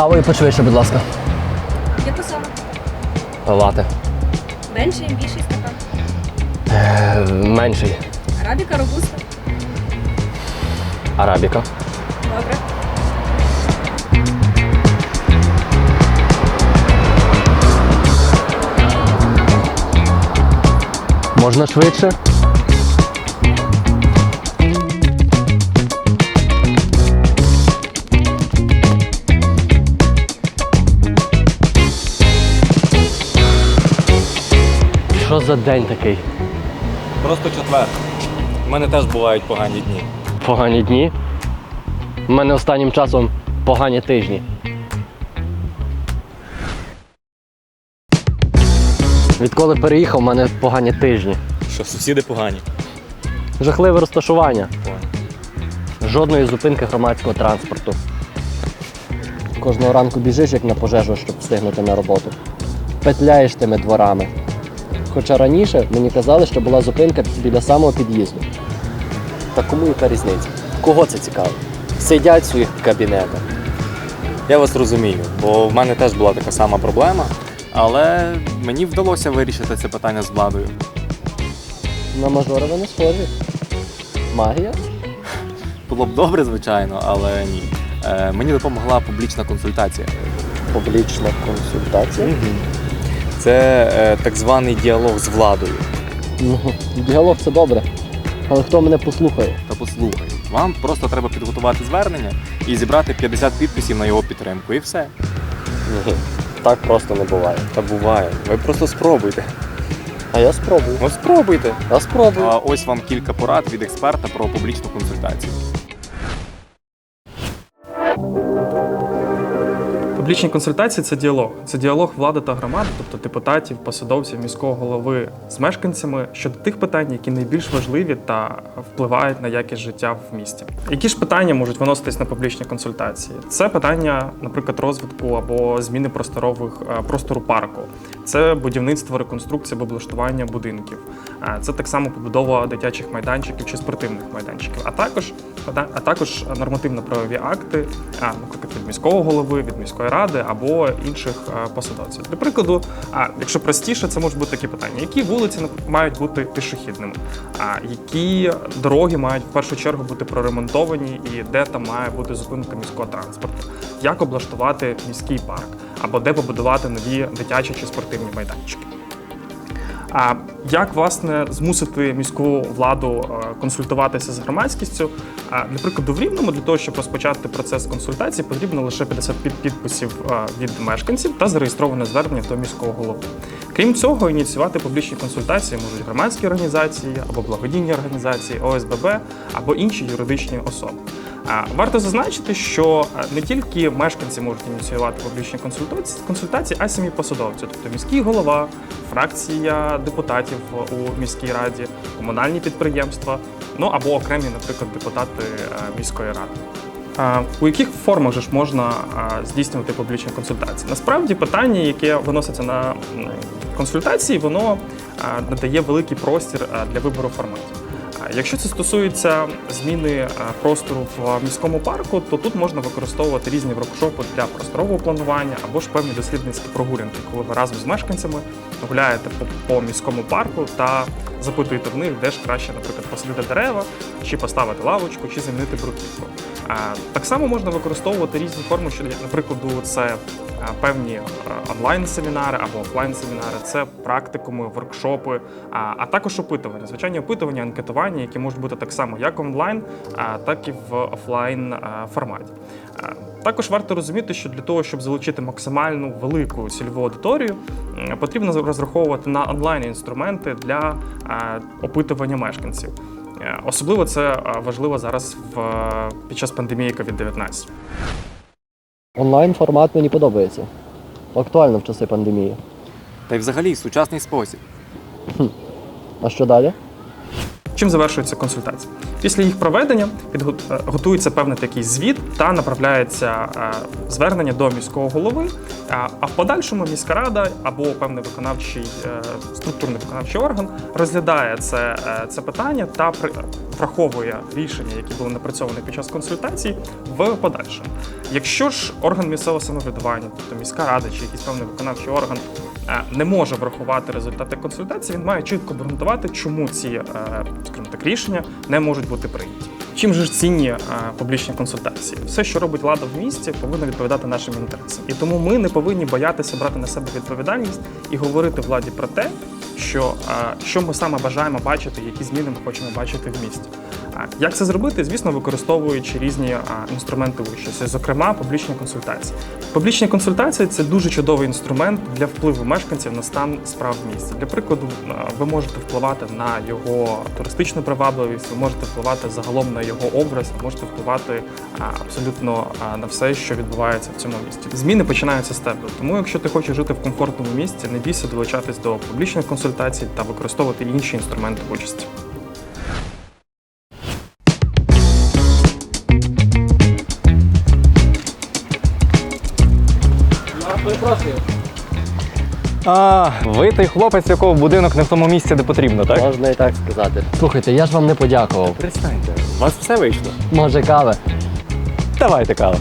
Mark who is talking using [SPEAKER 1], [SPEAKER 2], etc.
[SPEAKER 1] Каву і почвидше, будь ласка.
[SPEAKER 2] Яку саме?
[SPEAKER 1] Лати.
[SPEAKER 2] Менший, більший стакан.
[SPEAKER 1] Е, менший.
[SPEAKER 2] Арабіка, робуста.
[SPEAKER 1] Арабіка.
[SPEAKER 2] Добре.
[SPEAKER 1] Можна швидше? За день такий?
[SPEAKER 3] Просто четвер. У мене теж бувають погані дні.
[SPEAKER 1] Погані дні. У мене останнім часом погані тижні. Відколи переїхав, у мене погані тижні.
[SPEAKER 3] Що, сусіди погані?
[SPEAKER 1] Жахливе розташування.
[SPEAKER 3] Погані.
[SPEAKER 1] Жодної зупинки громадського транспорту. Кожного ранку біжиш, як на пожежу, щоб встигнути на роботу. Петляєш тими дворами. Хоча раніше мені казали, що була зупинка біля самого під'їзду. Та кому яка різниця? Кого це цікаво? Сидять в своїх кабінетах.
[SPEAKER 3] Я вас розумію, бо в мене теж була така сама проблема, але мені вдалося вирішити це питання з владою.
[SPEAKER 1] На мажора ви не схожі. Магія?
[SPEAKER 3] Було б добре, звичайно, але ні. Е, мені допомогла публічна консультація.
[SPEAKER 1] Публічна консультація.
[SPEAKER 3] Це е, так званий діалог з владою.
[SPEAKER 1] Ну, діалог це добре. Але хто мене послухає?
[SPEAKER 3] Та послухай, вам просто треба підготувати звернення і зібрати 50 підписів на його підтримку, і все.
[SPEAKER 1] Ні, так просто не буває.
[SPEAKER 3] Та буває. Ви просто спробуйте.
[SPEAKER 1] А я спробую.
[SPEAKER 3] От спробуйте.
[SPEAKER 1] Я спробую.
[SPEAKER 3] А ось вам кілька порад від експерта про публічну консультацію.
[SPEAKER 4] Публічні консультації це діалог. Це діалог влади та громади, тобто депутатів, посадовців, міського голови з мешканцями щодо тих питань, які найбільш важливі та впливають на якість життя в місті. Які ж питання можуть виноситись на публічні консультації? Це питання, наприклад, розвитку або зміни просторових е, простору парку. Це будівництво, реконструкція або облаштування будинків. Е, Це так само побудова дитячих майданчиків чи спортивних майданчиків, а також а також нормативно-правові акти, наприклад, від міського голови, від міської ради або інших е, посадовців. Для прикладу, а якщо простіше, це можуть бути такі питання: які вулиці мають бути пішохідними, а які дороги мають в першу чергу бути проремонтовані, і де там має бути зупинка міського транспорту, як облаштувати міський парк, або де побудувати нові дитячі чи спортивні майданчики. А як власне змусити міську владу е, консультуватися з громадськістю? Для прикладу, в рівному для того, щоб розпочати процес консультацій, потрібно лише 50 підписів е, від мешканців та зареєстроване звернення до міського голови. Крім цього, ініціювати публічні консультації можуть громадські організації або благодійні організації, ОСББ або інші юридичні особи. Варто зазначити, що е, не тільки мешканці можуть ініціювати публічні консультації, а й самі посадовці, тобто міський голова, фракція депутатів у міській раді, комунальні підприємства, ну або окремі, наприклад, депутати е, міської ради. У яких формах ж можна здійснювати публічні консультації? Насправді питання, яке виноситься на консультації, воно надає великий простір для вибору форматів. Якщо це стосується зміни е, простору в міському парку, то тут можна використовувати різні воркшопи для просторового планування або ж певні дослідницькі прогулянки, коли ви разом з мешканцями гуляєте по, по міському парку та запитуєте в них, де ж краще, наприклад, посадити дерева, чи поставити лавочку, чи замінити бруківку. Так само можна використовувати різні форми, що, наприклад, це е, певні е, онлайн-семінари або офлайн-семінари, це практикуми, воркшопи, а також опитування. Звичайні опитування, анкетування, які можуть бути так само як онлайн, так і в офлайн форматі. Також варто розуміти, що для того, щоб залучити максимальну велику цільову аудиторію, потрібно розраховувати на онлайн-інструменти для опитування мешканців. Е, Особливо це важливо зараз в під час пандемії COVID-19.
[SPEAKER 1] Онлайн формат мені подобається. Актуально в часи пандемії.
[SPEAKER 3] Та й взагалі сучасний спосіб.
[SPEAKER 1] А що далі?
[SPEAKER 4] Чим завершується консультація? Після їх проведення е, готується певний такий звіт та направляється е, звернення до міського голови. А а в подальшому міська рада або певний виконавчий е, структурний виконавчий орган розглядає це, е, це питання та враховує рішення, які були напрацьовані під час консультацій, в подальшому. Якщо ж орган місцевого самоврядування, тобто міська рада чи якийсь певний виконавчий орган, е, не може врахувати результати консультації, він має чітко обґрунтувати, чому ці, е, скажімо так, рішення не можуть бути прийняті. Чим же ж цінні е, публічні консультації? Все, що робить влада в місті, повинно відповідати нашим інтересам. І тому ми не повинні боятися брати на себе відповідальність і говорити владі про те, що, що ми саме бажаємо бачити, які зміни ми хочемо бачити в місті. Як це зробити? Звісно, використовуючи різні інструменти участі, зокрема публічні консультації. Публічні консультації це дуже чудовий інструмент для впливу мешканців на стан справ в місті. Для прикладу, ви можете впливати на його туристичну привабливість, ви можете впливати загалом на його образ, ви можете впливати абсолютно на все, що відбувається в цьому місті. Зміни починаються з тебе. Тому, якщо ти хочеш жити в комфортному місті, не бійся долучатись до публічних консультацій та використовувати інші інструменти участі.
[SPEAKER 3] А, ви той хлопець, якого будинок не в тому місці, де потрібно, так?
[SPEAKER 1] Можна і так сказати. Слухайте, я ж вам не подякував.
[SPEAKER 3] Перестаньте. У вас все вийшло.
[SPEAKER 1] Може, кави?
[SPEAKER 3] Давайте каву.